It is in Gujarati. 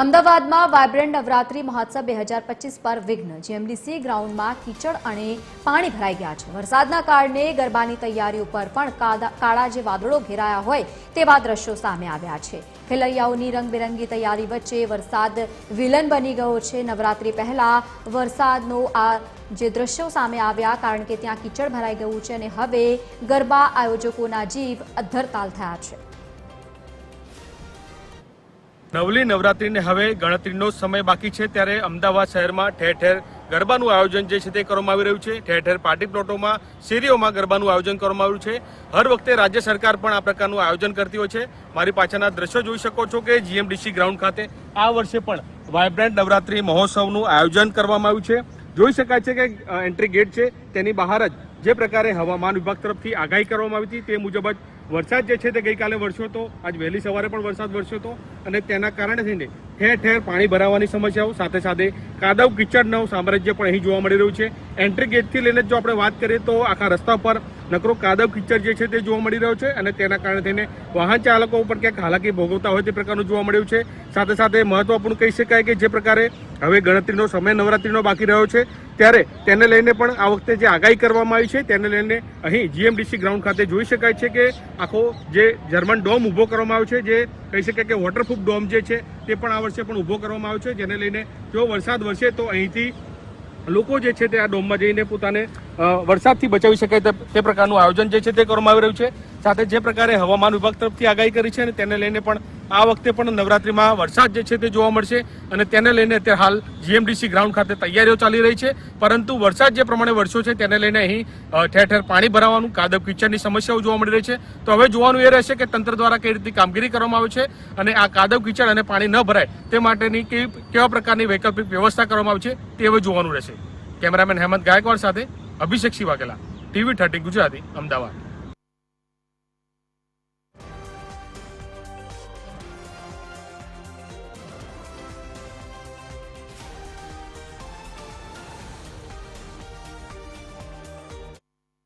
અમદાવાદમાં વાયબ્રન્ટ નવરાત્રી મહોત્સવ બે હજાર પર વિઘ્ન. જીએમડીસી ગ્રાઉન્ડમાં કીચડ અને પાણી ભરાઈ ગયા છે. વરસાદના કારણે ગરબાની તૈયારી ઉપર પણ કાળા જે વાદળો ઘેરાયા હોય તેવા દ્રશ્યો સામે આવ્યા છે. ખેલૈયાઓની રંગબેરંગી તૈયારી વચ્ચે વરસાદ વિલન બની ગયો છે. નવરાત્રી પહેલા વરસાદનો આ જે દ્રશ્યો સામે આવ્યા કારણ કે ત્યાં કીચડ ભરાઈ ગયું છે અને હવે ગરબા આયોજકોના જીવ અદ્ધરતાલ થયા છે. નવલી નવરાત્રિને હવે ગણતરીનો સમય બાકી છે ત્યારે અમદાવાદ શહેરમાં ઠેર ઠેર ગરબાનું આયોજન જે છે તે કરવામાં આવી રહ્યું છે. ઠેર ઠેર પાર્ટી પ્લોટોમાં, શેરીઓમાં ગરબાનું આયોજન કરવામાં આવ્યું છે. હર વખતે રાજ્ય સરકાર પણ આ પ્રકારનું આયોજન કરતી હોય છે. મારી પાછળના દ્રશ્યો જોઈ શકો છો કે જીએમડીસી ગ્રાઉન્ડ ખાતે આ વર્ષે પણ વાયબ્રન્ટ નવરાત્રી મહોત્સવનું આયોજન કરવામાં આવ્યું છે. જોઈ શકાય છે કે એન્ટ્રી ગેટ છે, તેની બહાર જ જે પ્રકારે હવામાન વિભાગ તરફથી આગાહી કરવામાં આવી હતી, તે મુજબ જ વરસાદ જે છે તે ગઈકાલે વરસ્યો હતો. આજ વહેલી સવારે પણ વરસાદ વરસ્યો હતો અને તેના કારણે થઈને ઠેર ઠેર પાણી ભરાવાની સમસ્યાઓ સાથે સાથે કાદવ કિચડનું સામ્રાજ્ય પણ અહીં જોવા મળી રહ્યું છે. એન્ટ્રી ગેટથી લઈને જો આપણે વાત કરીએ તો આખા રસ્તા પર નકરો કાદવ કિચડ જે છે તે જોવા મળી રહ્યો છે અને તેના કારણે થઈને વાહન ચાલકો ઉપર ક્યાંક હાલાકી ભોગવતા હોય તે પ્રકારનું જોવા મળ્યું છે. સાથે સાથે મહત્વપૂર્ણ કહી શકાય કે જે પ્રકારે હવે ગણતરીનો સમય નવરાત્રીનો બાકી રહ્યો છે. ત્યારે તેને લઈને પણ આ વખતે જે આગાહી કરવામાં આવી છે તેને લઈને અહીં જીએમડીસી ગ્રાઉન્ડ ખાતે જોઈ શકાય છે કે આખો જે જર્મન ડોમ ઊભો કરવામાં આવ્યો છે, જે કહી શકાય કે વોટરપ્રૂફ ડોમ જે છે, તે પણ આ વર્ષે પણ ઊભો કરવામાં આવ્યો છે, જેને લઈને જો વરસાદ વરસે તો અહીંથી લોકો જે છે તે આ ડોમમાં જઈને પોતાને વરસાદથી બચાવી શકાય તે- પ્રકારનું આયોજન જે છે તે કરવામાં આવી રહ્યું છે. સાથે જે પ્રકારે હવામાન વિભાગ તરફથી આગાહી કરી છે અને તેને લઈને પણ આ વખતે પણ નવરાત્રિમાં વરસાદ જે છે તે જોવા મળશે અને તેને લઈને અત્યારે હાલ જીએમડીસી ગ્રાઉન્ડ ખાતે તૈયારીઓ ચાલી રહી છે. પરંતુ વરસાદ જે પ્રમાણે વરસ્યો છે તેને લઈને અહીં ઠેર ઠેર પાણી ભરાવાનું, કાદવ કિચડની સમસ્યાઓ જોવા મળી રહી છે. તો હવે જોવાનું એ રહેશે કે તંત્ર દ્વારા કઈ રીતની કામગીરી કરવામાં આવે છે અને આ કાદવ કિચડ અને પાણી ન ભરાય તે માટેની કેવી કેવા પ્રકારની વૈકલ્પિક વ્યવસ્થા કરવામાં આવે છે તે હવે જોવાનું રહેશે. કેમેરામેન હેમંત ગાયકવાડ સાથે અભિષેક વાઘેલા ટીવી થર્ટી ગુજરાતી, અમદાવાદ.